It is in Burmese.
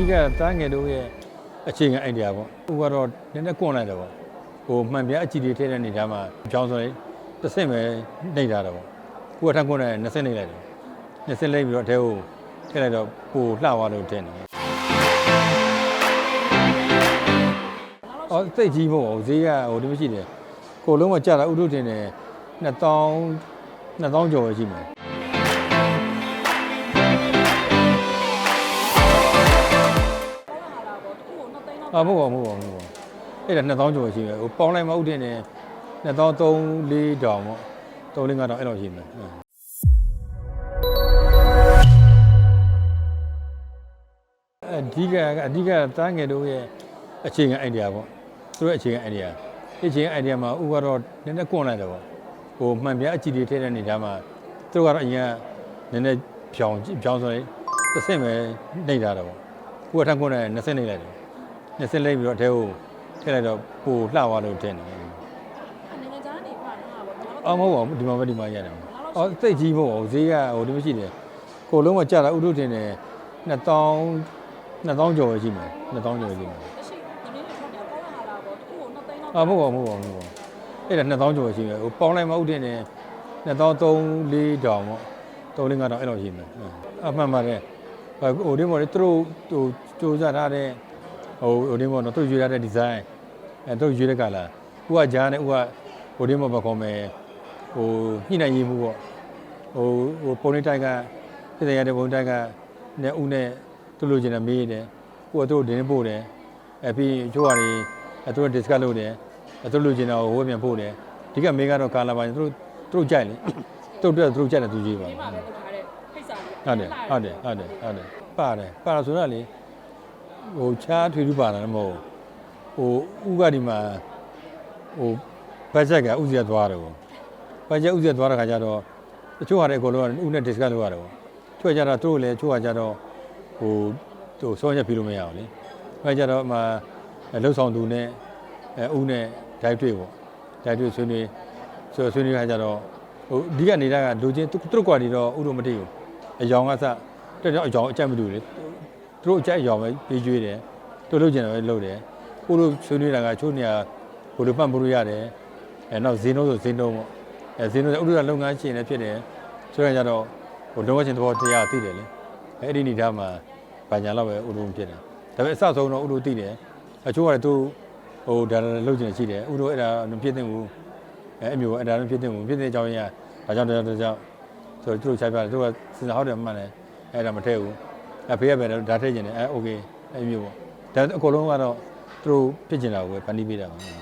ဓိကတားငယ်တို့ရဲ့အခြေခံအိုင်ဒီယာပေါ့ဟိုကတော့နည်းနည်းကွန်လိုက်တယ်ပေါ့ဟိုမှန်ပြအကြည့်တွေထည့်တဲ့နေသားမှာကြောင်းဆိုရင်တစ်ဆင့်ပဲနှိပ်တာတော့ပေါ့ကိုကထပ်ကွန်လိုက်နှစ်ဆင့်နှိပ်လိုက်တယ်နှစ်ဆင့်လိုက်ပြီးတော့အထဲကိုထည့်လိုက်တော့ပိုလှသွားလို့ထင်တယ်အော်စိတ်ကြီးပေါ့ဈေးကဟိုဒီမရှိတယ်ကိုလုံးကကြာတာဥထုတင်တယ်2000 2000ကျော်ပဲရှိမယ် အာမဟုတ်ပါဘူးမဟုတ်ပါဘူးမဟုတ်ပါဘူးအဲ့ဒါ2000ကျော်ရှိမယ်ဟိုပေါင်းလိုက်မှဥတင်နေ2000 3 4တောင်ပေါ့3 4 5တောင်အဲ့လိုရှိမယ်ဟုတ်အဓိကအဓိကတားငယ်တို့ရဲ့အခြေခံအိုင်ဒီယာပေါ့သူတို့အခြေခံအိုင်ဒီယာအခြေခံအိုင်ဒီယာမှာဥကတော့နည်းနည်းကွန်လိုက်တယ်ပေါ့ဟိုမှန်ပြအကြည့်တွေထည့်တဲ့နေသားမှာသူတို့ကတော့အရင်ကနည်းနည်းဖြောင်းဖြောင်းဆိုရင်တစ်ဆင့်ပဲနှိပ်တာတော့ပေါ့ကိုကထပ်ကွန်လိုက်20ဆင့်နှိပ်လိုက်တယ် နှစ်စင်းလိုက်ပြီးတော့အထဲကိုထည့်လိုက်တော့ပိုလှသွားလို့ထင်တယ်နိုင်ငံခြားနေပါတော့ဗောနော်။အော်မဟုတ်ပါဘူးဒီမှာပဲဒီမှာရတယ်။အော်စိတ်ကြီးမဟုတ်ပါဘူးဈေးကဟိုဒီမရှိတယ်။ကိုလုံးကကြာတာဥထုတင်တယ်2000 2000ကျော်ပဲရှိမယ်2000ကျော်ပဲရှိမယ်တရှိဒီနေ့ထွက်တယ်ပေါ်လာတာဗောတခုကိုနှစ်သိန်းလောက်။အော်မဟုတ်ပါဘူးမဟုတ်ပါဘူးမဟုတ်ပါဘူး။အဲ့ဒါ2000ကျော်ပဲရှိမယ်ဟိုပေါင်းလိုက်မှဥတင်တယ်2000 3 4တောင်ပေါ့3 4 5တောင်အဲ့လိုရှိမယ်။အမှန်ပါတယ်။ဟိုဒီမော်လေသူတို့ဟိုစူးစမ်းထားတဲ့ ဟိုဟိုဒီမော်တော့သူရွေးထားတဲ့ဒီဇိုင်းအဲသူရွေးတဲ့ကလာဥကဂျားနဲ့ဥကဟိုဒီမော်ဘာခေါ်မယ်ဟိုညှိနှိုင်းရေးမှုပေါ့ဟိုဟိုပုံနေတိုက်ကပြည်တယ်ရတဲ့ပုံတိုက်ကနဲ့ဥနဲ့သူ့လိုချင်တယ်မေးတယ်ဥကသူ့ကိုဒင်းပို့တယ်အဲပြီးကျိုးဟာတွေအဲသူတို့ discuss လုပ်တယ်အဲသူ့လိုချင်တာကိုဟိုပြန်ပို့တယ်ဒီကမေးကတော့ကာလာပါသူတို့သူတို့ကြိုက်လေသူတို့သူတို့ကြိုက်တယ်သူကြီးပါဒီမှာပဲလုပ်ထားတဲ့ဖိတ်စာလေးဟုတ်တယ်ဟုတ်တယ်ဟုတ်တယ်ဟုတ်တယ်ပါတယ်ပါလာဆိုတော့လေ ဟိုချားထွေထူးပါတာလည်းမဟုတ်ဘူးဟိုဥကဒီမှာဟိုဘတ်ဂျက်ကဥစီရသွားတယ်ဘတ်ဂျက်ဥစီရသွားတဲ့ခါကျတော့တချို့ဟာတွေအကုန်လုံးကဥနဲ့ discuss လုပ်ရတယ်ပေါ့ချို့ကြတော့သူတို့လည်းချို့ဟာကြတော့ဟိုသူစောချက်ပြီးလို့မရအောင်လေအဲကြတော့မှလှုပ်ဆောင်သူနဲ့အဲဥနဲ့ drive တွေ့ပေါ့ drive တွေ့ဆွေးနွေးဆိုဆွေးနွေးခါကျတော့ဟိုအဓိကနေတာကလူချင်းသူတို့ကွာနေတော့ဥတို့မတိဘူးအယောင်ကစတက်တော့အယောင်အကြက်မတူလေ သူတို့အကြက်အယောင်ပဲပေးကျွေးတယ်သူတို့ကျင်တယ်ပဲလုပ်တယ်ကိုတို့ဆွေးနွေးတာကချို့နေရာကိုလိုပတ်မှုလို့ရတယ်အဲနောက်ဇင်းတို့ဆိုဇင်းတို့ပေါ့အဲဇင်းတို့ဥဒ္ဒရာလုပ်ငန်းရှင်လည်းဖြစ်တယ်ဆိုရင်ကြတော့ဟိုလုံးဝချင်းသဘောတရားသိတယ်လေအဲအဲ့ဒီနေသားမှာဗညာတော့ပဲဥဒ္ဒုံဖြစ်တယ်ဒါပေမဲ့အစဆုံးတော့ဥဒ္ဒုသိတယ်အချို့ကလည်းသူဟိုဒါလုပ်ကျင်ရှိတယ်ဥဒ္ဒုအဲ့ဒါမဖြစ်သင့်ဘူးအဲအမျိုးအဲ့ဒါမဖြစ်သင့်ဘူးဖြစ်တဲ့အကြောင်းရင်းကဒါကြောင့်ဒါကြောင့်ဒါကြောင့်ဆိုတော့သူတို့ခြိုက်ပြတယ်သူတို့ကစဉ်းစားဟုတ်တယ်မှန်တယ်အဲ့ဒါမထည့်ဘူး အဖေကပဲဒါထည့်ကျင်တယ်အဲโอเคအဲ့မျိုးပေါ့ဒါအကုန်လုံးကတော့သူတို့ဖြစ်ကျင်တာကိုပဲဖန်တီးပေးတာပါ